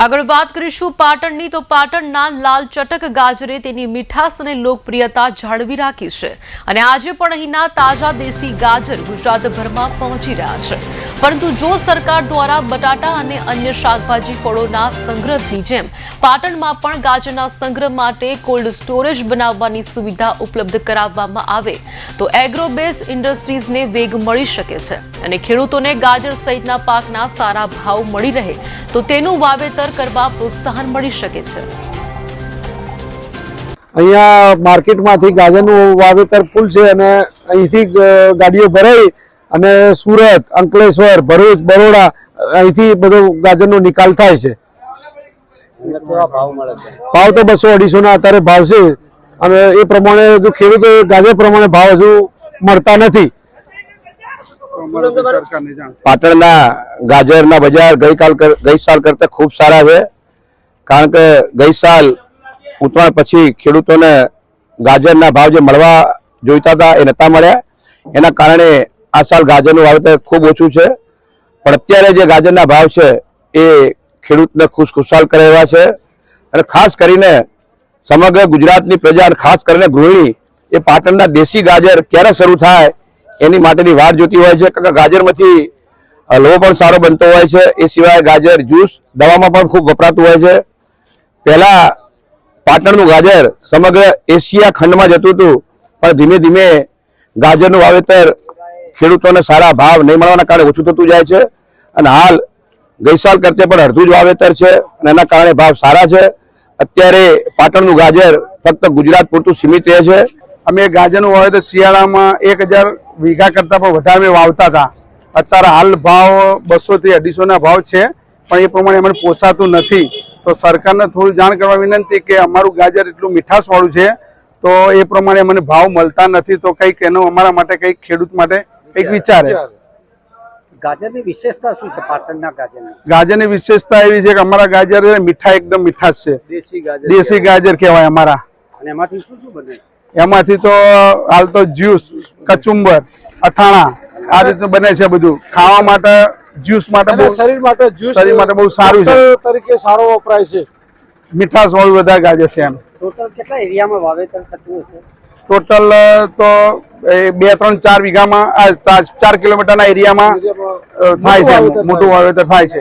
આગળ વાત કરીશું પાટણની, તો પાટણના લાલ ચટક ગાજરે તેની મીઠાશ અને લોકપ્રિયતા જાળવી રાખી છે. અને આજે પણ અહીંના તાજા દેશી ગાજર ગુજરાતભરમાં પહોંચી રહ્યા છે. પરંતુ જો સરકાર દ્વારા બટાટા અને અન્ય શાકભાજી ફળોના સંગ્રહની જેમ પાટણમાં પણ ગાજરના સંગ્રહ માટે કોલ્ડ સ્ટોરેજ બનાવવાની સુવિધા ઉપલબ્ધ કરાવવામાં આવે, તો એગ્રોબેઝ ઇન્ડસ્ટ્રીઝને વેગ મળી શકે છે. અને ખેડૂતોને ગાજર સહિતના પાકના સારા ભાવ મળી રહે, તો તેનું વાવેતર કરવા પ્રોત્સાહન મળી શકે છે. અહીંયા માર્કેટમાંથી ગાજરનું વાવેતર ફૂલ છે અને અહીંથી ગાડીઓ ભરાઈ અને સુરત, અંકલેશ્વર, ભરૂચ, બરોડા, અહીંથી બધો ગાજરનો નિકાલ થાય છે ભાવ મળે છે. ભાવ તો બસો અઢીસોના અત્યારે ભાવ છે. અને એ પ્રમાણે જો ખેડૂતો ગાજર પ્રમાણે ભાવ હજુ મળતા નથી. પાટણના ગાજરના બજાર ગઈકાલ ગઈ સાલ કરતા ખૂબ સારા છે. કારણ કે ગઈ સાલ ઉત્તરાયણ પછી ખેડૂતોને ગાજરના ભાવ જે મળવા જોઈતા હતા એ નતા મળ્યા. એના કારણે આ સાલ ગાજરનું વાવેતર ખૂબ ઓછું છે. પણ અત્યારે જે ગાજરના ભાવ છે એ ખેડૂતને ખુશ ખુશાલ કરે એવા છે. અને ખાસ કરીને સમગ્ર ગુજરાતની પ્રજા અને ખાસ કરીને ગૃહિણી એ પાટણના દેશી ગાજર ક્યારે શરૂ થાય એની માટેની વાટ જોતી હોય છે કે ગાજરમાંથી લોહો પણ સારો બનતો હોય છે. એ સિવાય ગાજર જ્યુસ દવામાં પણ ખૂબ વપરાતું હોય છે. પહેલાં પાટણનું ગાજર સમગ્ર એશિયા ખંડમાં જતું હતું, પણ ધીમે ધીમે ગાજરનું વાવેતર ખેડૂતોને સારા ભાવ નહીં મળવાના કારણે ઓછું થતું જાય છે. અને હાલ ગઈ સાલ કરતે પણ અડધું જ વાવેતર છે અને એના કારણે ભાવ સારા છે. અત્યારે પાટણનું ગાજર ફક્ત ગુજરાત પૂરતું સીમિત રહે છે. અમે ગાજરનું વાવેતર શિયાળામાં એક હજાર વીઘા કરતા પણ વધારે અમે વાવતા હતા. અત્યારે હાલ ભાવ બસો થી અઢીસો ભાવ છે પણ એ પ્રમાણે અમને પોસાતું નથી. તો સરકારને થોડું જાણ કરવા વિનંતી કે અમારું ગાજર એટલું મીઠાશવાળું છે તો એ પ્રમાણે અમને ભાવ મળતા નથી. તો કંઈક એનો અમારા માટે કંઈક ખેડૂત માટે કંઈક વિચારે. ગાજરની વિશેષતા શું છે? પાટણના ગાજરની. ગાજરની વિશેષતા એવી છે કે અમારા ગાજર મીઠા એકદમ મીઠાશ છે. દેશી ગાજર દેશી ગાજર કહેવાય અમારા. અને એમાંથી શું શું બને? એમાંથી તો હાલ તો જ્યુસ કચુંબર અથાણા આ રીતનું બને છે બધું. ખાવા માટે જ્યુસ માટે બહુ શરીર માટે જ્યુસ શરીર માટે બહુ સારું છે. તરીકે સારો વપરાય છે. મીઠાશ વાળું વધારે ગાજે છે એમ. ટોટલ કેટલા એરિયામાં વાવેતર થતું હશે? ટોટલ તો એ બે ત્રણ ચાર વીઘામાં આ ચાર- કિલોમીટરના એરિયામાં થાય છે. મોટું વાવેતર થાય છે.